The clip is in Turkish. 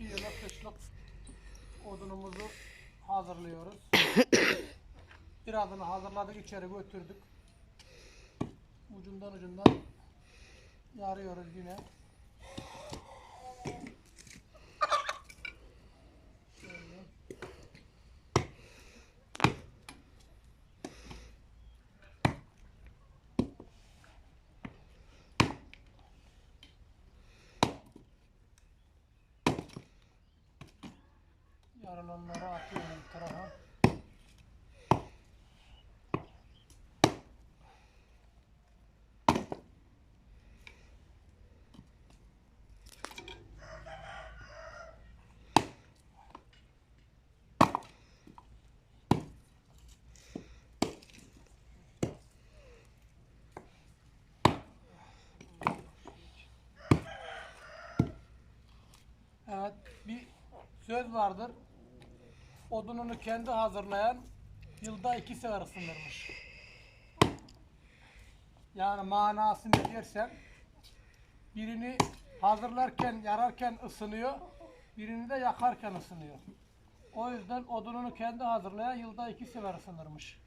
2 yıla kışlık odunumuzu hazırlıyoruz. Birazını hazırladık, içeri götürdük. Ucundan ucundan yarıyoruz yine. Yarılanları atıyorum bir tarafa. Evet, bir söz vardır. Odununu kendi hazırlayan yılda iki sefer ısınırmış. Yani manasını dersen birini hazırlarken, yararken ısınıyor, birini de yakarken ısınıyor. O yüzden odununu kendi hazırlayan yılda iki sefer ısınırmış.